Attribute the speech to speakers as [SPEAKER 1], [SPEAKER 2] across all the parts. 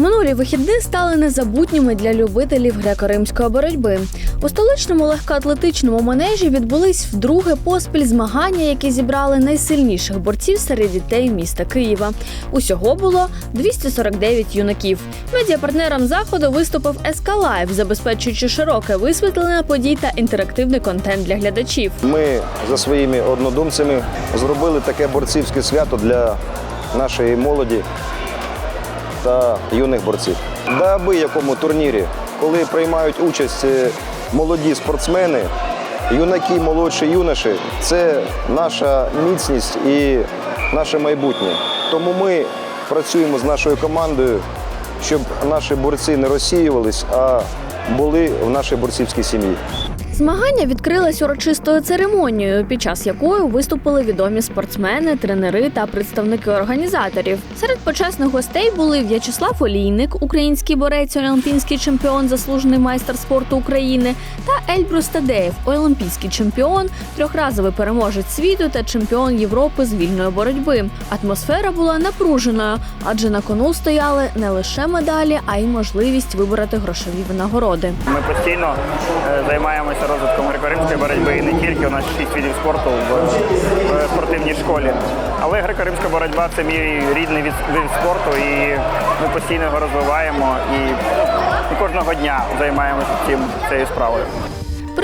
[SPEAKER 1] Минулі вихідні стали незабутніми для любителів греко-римської боротьби. У столичному легкоатлетичному манежі відбулись вдруге поспіль змагання, які зібрали найсильніших борців серед дітей міста Києва. Усього було 249 юнаків. Медіапартнером заходу виступив СК Лайв, забезпечуючи широке висвітлення подій та інтерактивний контент для глядачів.
[SPEAKER 2] Ми за своїми однодумцями зробили таке борцівське свято для нашої молоді та юних борців. На якому турнірі, коли приймають участь е, молоді спортсмени, юнаки, молодші юноші, це наша міцність і наше майбутнє. Тому ми працюємо з нашою командою, щоб наші борці не розсіювались, а були в нашій борцівській сім'ї.
[SPEAKER 1] Змагання відкрилось урочистою церемонією, під час якої виступили відомі спортсмени, тренери та представники організаторів. Серед почесних гостей були В'ячеслав Олійник, український борець, олімпійський чемпіон, заслужений майстер спорту України, та Ельбрус Тадеєв, олімпійський чемпіон, трьохразовий переможець світу та чемпіон Європи з вільної боротьби. Атмосфера була напруженою, адже на кону стояли не лише медалі, а й можливість вибороти грошові винагороди.
[SPEAKER 3] Ми постійно е, займаємося розвитком греко-римської боротьби і не тільки у нас шість видів спорту в, спортивній школі. Але греко-римська боротьба це мій рідний від, спорту, і ми постійно його розвиваємо і, і кожного дня займаємося цим цією справою.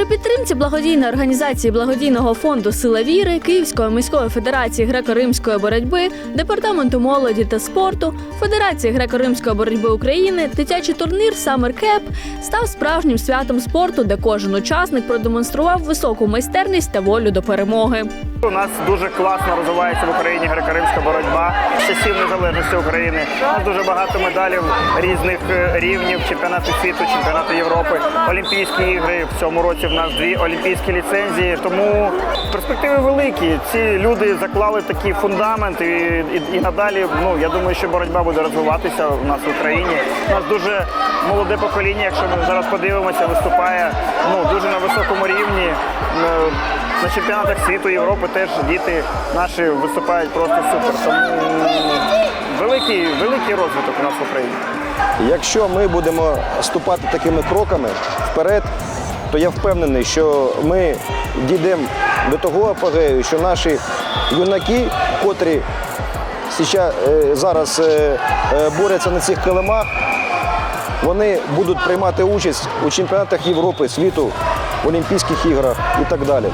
[SPEAKER 1] При підтримці благодійної організації благодійного фонду Сила віри Київської міської федерації греко-римської боротьби, департаменту молоді та спорту, Федерації греко-римської боротьби України, дитячий турнір Summer Cup став справжнім святом спорту, де кожен учасник продемонстрував високу майстерність та волю до перемоги.
[SPEAKER 3] У нас дуже класно розвивається в Україні греко-римська боротьба з часів незалежності України. У нас дуже багато медалів різних е, рівнів, чемпіонату світу, чемпіонату Європи, Олімпійські ігри. В цьому році в нас дві олімпійські ліцензії. Тому перспективи великі. Ці люди заклали такий фундамент, і, і, і надалі. Ну я думаю, що боротьба буде розвиватися у нас в Україні. У нас дуже молоде покоління, якщо ми зараз подивимося, виступає ну дуже на високому рівні. Е, на чемпіонатах світу Європи теж діти наші виступають просто супер. Тому великий, великий розвиток у нас в Україні.
[SPEAKER 2] Якщо ми будемо ступати такими кроками вперед, то я впевнений, що ми дійдемо до того апогею, що наші юнаки, котрі е, зараз е, е, борються на цих килимах, вони будуть приймати участь у чемпіонатах Європи, світу, Олімпійських іграх і так далі.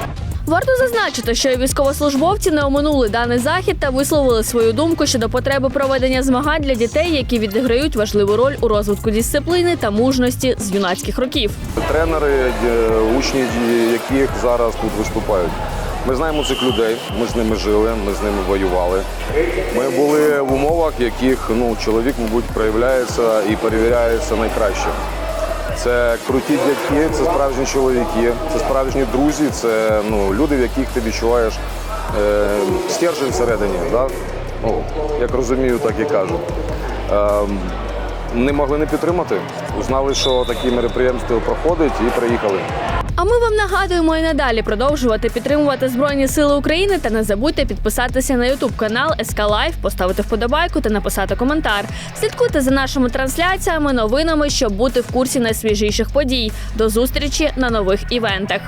[SPEAKER 1] Варто зазначити, що і військовослужбовці не оминули даний захід та висловили свою думку щодо потреби проведення змагань для дітей, які відіграють важливу роль у розвитку дисципліни та мужності з юнацьких років.
[SPEAKER 4] тренери, е, учні, яких зараз тут виступають. Ми знаємо цих людей, ми з ними жили, ми з ними воювали. Ми були в умовах, в яких ну, чоловік, мабуть, проявляється і перевіряється найкраще. Це круті дядьки, це справжні чоловіки, це справжні друзі, це ну, люди, в яких ти відчуваєш е, стержень всередині. Да? Ну, як розумію, так і кажу. Ем, не могли не підтримати. Узнали, що такі мероприємства проходять, і приїхали.
[SPEAKER 1] А ми вам нагадуємо і надалі продовжувати підтримувати Збройні Сили України та не забудьте підписатися на Ютуб канал СК Лайф, поставити вподобайку та написати коментар. Слідкуйте за нашими трансляціями, новинами, щоб бути в курсі найсвіжіших подій. До зустрічі на нових івентах.